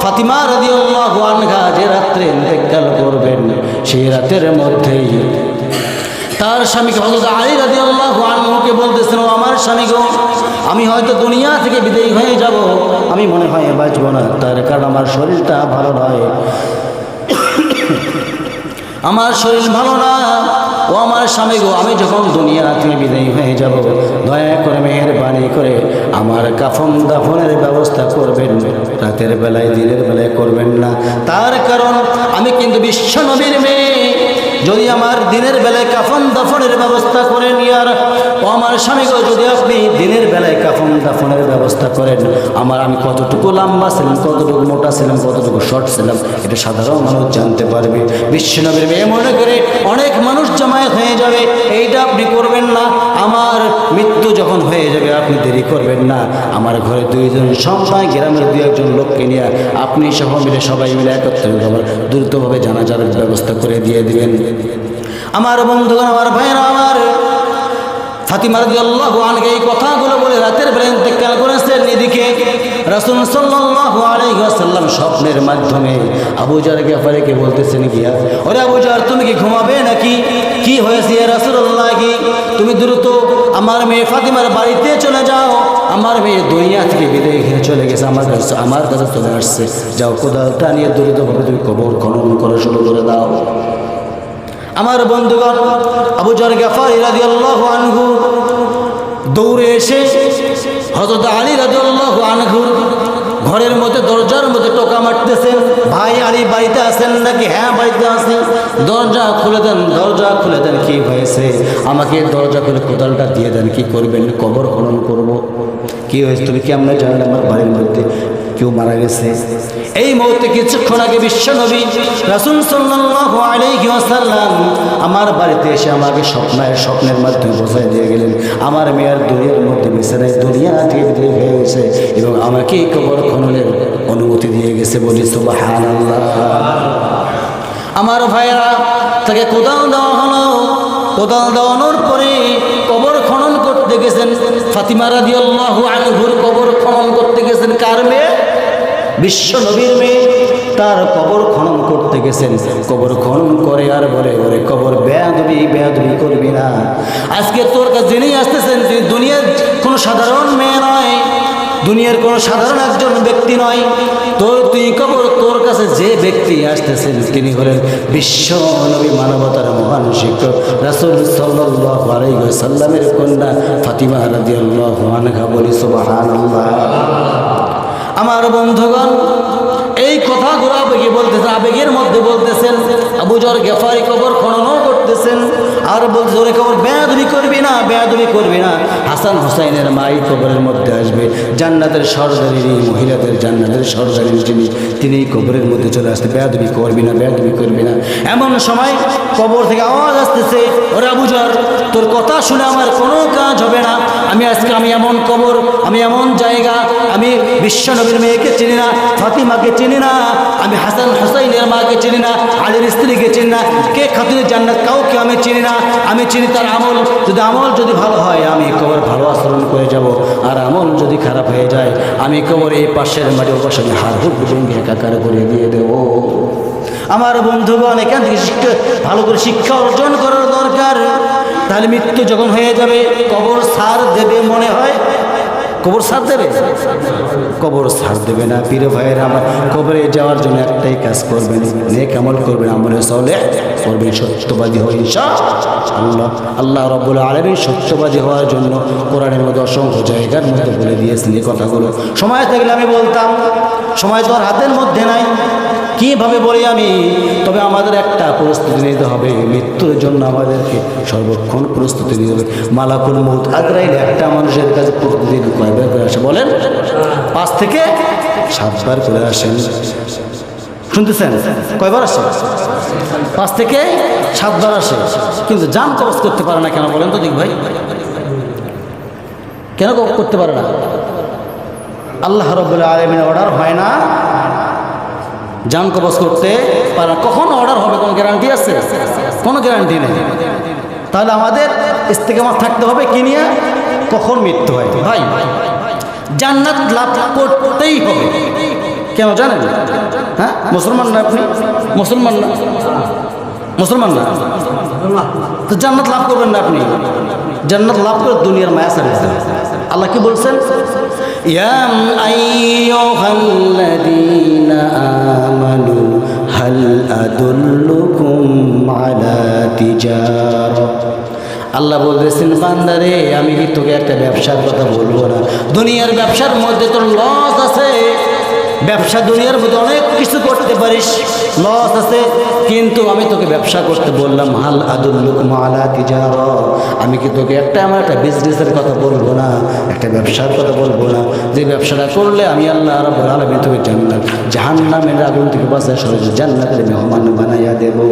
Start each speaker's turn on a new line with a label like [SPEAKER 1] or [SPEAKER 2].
[SPEAKER 1] ফাতিমা রাদিয়াল্লাহু আনহা যে রাত্রে ইন্তেকাল করবেন, সেই রাতের মধ্যেই তার স্বামীকে হজরত আলী রাজি আনহুকে বলতেছেন, "ও আমার স্বামী গো, আমি হয়তো দুনিয়া থেকে বিদায়ী হয়ে যাব, আমি মনে হয় বাঁচব না, তার কারণ আমার শরীরটা ভালো নয়। আমার শরীর ভালো না ও আমার স্বামী গো, আমি যখন দুনিয়া থেকে বিদায়ী হয়ে যাব, দয়া করে মেহরবানি করে আমার কাফন দাফনের ব্যবস্থা করবেন। রাতের বেলায়, দিনের বেলায় করবেন না। তার কারণ, আমি কিন্তু বিশ্ব নবীর মেয়ে। যদি আমার দিনের বেলায় কাফন দাফনের ব্যবস্থা করেন, ইয়ার। ও আমার স্বামী গো যদি আপনি দিনের বেলায় কাফন দাফনের ব্যবস্থা করেন, আমার আমি কতটুকু লম্বা ছিলাম, কতটুকু মোটা ছিলাম, কতটুকু শর্ট ছিলাম, এটা সাধারণ মানুষ জানতে পারবে। বিশ্বনবীর মেয়ে মনে করে অনেক মানুষ জমায়েত হয়ে যাবে, এইটা আপনি করবেন না। আমার মৃত্যু যখন হয়ে যাবে, আপনি দেরি করবেন না। আমার ঘরে দুইজন সবাই, গ্রামের দু একজন লোককে নিয়ে আপনি সহ মিলে সবাই মিলে একত্রিত দ্রুতভাবে জানাজার ব্যবস্থা করে দিয়ে দিবেন। আমার বন্ধুগণ, আমার ভাইরা আমার ফাতিমা রাদিয়াল্লাহু আনহা এই কথাগুলো বলে রাতের বেলা ইন্তেকাল করেছেন এদিকে রাসূল আলাইহি স্বপ্নের মাধ্যমে আবু জার গেফারিকে বলতেছেন গিয়া, ওরে আবু জার, তুমি কি ঘুমাবে নাকি? কি হয়েছে রাসূলুল্লাহ কি? তুমি দ্রুত আমার মেয়ে ফাতিমার বাড়িতে চলে যাও। আমার মেয়ে দুনিয়া থেকে বিদায় হয়ে চলে গেছে। আমার কাছে আমার কাছে চলে আসছে। যাও, কোদালটা নিয়ে দ্রুতভাবে তুমি কবর খনন করা শুরু করে দাও। আমার বন্ধুগণ, আবু জর গাফার রাদিয়াল্লাহু আনহু দৌড়ে এসে হযরত আলী রাদিয়াল্লাহু আনহুর ঘরের মধ্যে, দরজার মধ্যে টোকা মারতেছেন। ভাই আলী বাড়িতে আছেন নাকি? হ্যাঁ বাড়িতে আছি। দরজা খুলে দেন, দরজা খুলে দেন, কি হয়েছে? আমাকে দরজা খুলে কোদালটা দিয়ে দেন, কি করবেন? কবর খনন করব। কি হয়েছে? তুমি কি আমরা জানেন আমার বাড়ির মধ্যে? কেউ মারা গেছে। এই মুহূর্তে কিছুক্ষণ আগে বিশ্বনবী রাসূল সাল্লাল্লাহু আলাইহি ওয়াসাল্লাম আমার বাড়িতে এসে আমাকে স্বপ্নের স্বপ্নের মাধ্যমে বোঝাই দিয়ে গেলেন, আমার মেয়ের দুনিয়ার মধ্যে বিছানায় দুনিয়া থেকে বিদায় হয়ে গেছে এবং আমাকে কবর খননের অনুমতি দিয়ে গেছে বলি, সুবহানাল্লাহ। আমার ভাইরা তাকে কোদাল দেওয়া হলো। কোদাল দেওয়ানোর পরে কবর খনন করতে গেছেন। ফাতিমা রাদিয়াল্লাহু আনহুর কবর খনন করতে গেছেন কার মেয়ে? বিশ্ব নবীর মেয়ে তার কবর খনন করতে গেছেন। কবর খনন করে আর বলে ওরে কবর বেয়াদবি বেয়াদবি করবি না। আজকে তোর কাছে যিনি আসতেছেন তুই দুনিয়ার কোনো সাধারণ মেয়ে নয়, দুনিয়ার কোনো সাধারণ একজন ব্যক্তি নয়, তোর, তুই কবর তোর কাছে যে ব্যক্তি আসতেছেন, তিনি হলেন বিশ্ব নবী মানবতার মহান শিক্ষক রাসুল সাল্লাহ সাল্লামের কন্যা ফাতিমা রাদিয়াল্লাহ আনহা বলি, সুবহানাল্লাহ। আমার বন্ধুগণ এই কথাগুলো আবেগে বলতেছে আবেগের মধ্যে বলতেছেন আবুজর গেফারি কবর খননও করতেছেন আর বলছে ওরে কবর, বেয়াদবি করবি না, বেয়াদবি করবি না। হাসান হোসাইনের মাই কবরের মধ্যে আসবে। জান্নাতের সরদারিনী, মহিলাদের জান্নাতের সরদারিনী যিনি তিনি কবরের মধ্যে চলে আসতে বেয়াদবি করবি না, বেয়াদবি করবি না। এমন সময় কবর থেকে আওয়াজ আসতেছে, ওরে আবুজর তোর কথা শুনে আমার কোনো কাজ হবে না। আমি আজকে, আমি এমন কবর, আমি এমন জায়গা, আমি বিশ্বনবীর মেয়েকে চিনি না, ফাতিমাকে চিনি না, আমি হাসান হোসাইনের মাকে চিনি না, আলীর স্ত্রীকে চিনি না। কে খাতুনের জান্নাত কাউকে আমি চিনি না, আমি চিনি তার আমল। যদি আমল যদি ভালো হয়, আমি কবর ভালো আচরণ করে যাব। আর আমল যদি খারাপ হয়ে যায়, আমি কবর এই পাশের ওর পাশে হার হুক একাকার করে দিয়ে দেবো। আমার বন্ধুগণ, এখান থেকে ভালো করে শিক্ষা অর্জন করার দরকার। তাহলে মৃত্যু যখন হয়ে যাবে, কবর সার দেবে মনে হয়। কবর সার দেবে? কবর সার দেবে না। পীর ভাইয়ের আমার কবরে যাওয়ার জন্য একটাই কাজ করবেন। নেক আমল করবেন আমলে চলে করবেন, সত্যবাদী হয়ে আল্লাহ। আল্লাহ রব্বুল আলমী সত্যবাদী হওয়ার জন্য কোরআনের মধ্যে অসংখ্য জায়গার মধ্যে বলে দিয়েছেন এই কথাগুলো। সময় থাকলে আমি বলতাম, সময় তো আর হাতের মধ্যে নাই। কীভাবে বলি আমি? তবে আমাদের একটা প্রস্তুতি নিতে হবে। মৃত্যুর জন্য আমাদেরকে সর্বক্ষণ প্রস্তুতি নিতে হবে। মালাকুল মৌত আগ্রাইলে একটা মানুষের কাছে প্রতিদিন কয়বার করে আসে, বলেন? পাঁচ থেকে সাতবার করে আসেন। শুনতেছেন? কয়বার আসে? পাঁচ থেকে সাতবার আসে। কিন্তু জান কবচ করতে পারে না কেন, বলেন তো দিক ভাই। কেন করতে পারে না? আল্লাহ রবুল্লা আলমিনের অর্ডার হয় না। যান কবচ করতে পারে না। কখন অর্ডার হবে? কোনো গ্যারান্টি আছে? কোনো গ্যারান্টি নেই। তাহলে আমাদের ইস্তেকামাত থাকতে হবে কি নিয়ে? কখন মৃত্যু হয়? ভাই জান্নাত লাভ করতেই হবে। কেন জানেন? হ্যাঁ? মুসলমান না আপনি? মুসলমান না? মুসলমান না? তো জান্নাত লাভ করবেন না আপনি। জান্নাত লাভ করে দুনিয়ার মায়া সারে আল্লাহ কি বলছেন? ইয়াম আইয়ুহাল্লাযীনা আমানু হাল আদুল্লুকুম আলা তিজারা। আল্লাহ বলতেছেন, বান্দারে, আমি কি তোকে একটা ব্যবসার কথা বলব না? দুনিয়ার ব্যবসার মধ্যে তোর লস আছে। ব্যবসা দুনিয়ার মধ্যে অনেক কিছু করতে পারিস লস আছে। কিন্তু আমি তোকে ব্যবসা করতে বললাম, হাল আদুল্লুক মালা তিজার। আমি কি তোকে একটা, আমার একটা বিজনেসের কথা বলব না? একটা ব্যবসার কথা বলব না? যে ব্যবসাটা করলে আমি আল্লাহ রব্বুল আলামিন তোকে জান্নাত, জাহান্নামের আগুন থেকে বাঁচায় সহজে জান্নাতের মেহমান বানাইয়া দেবো।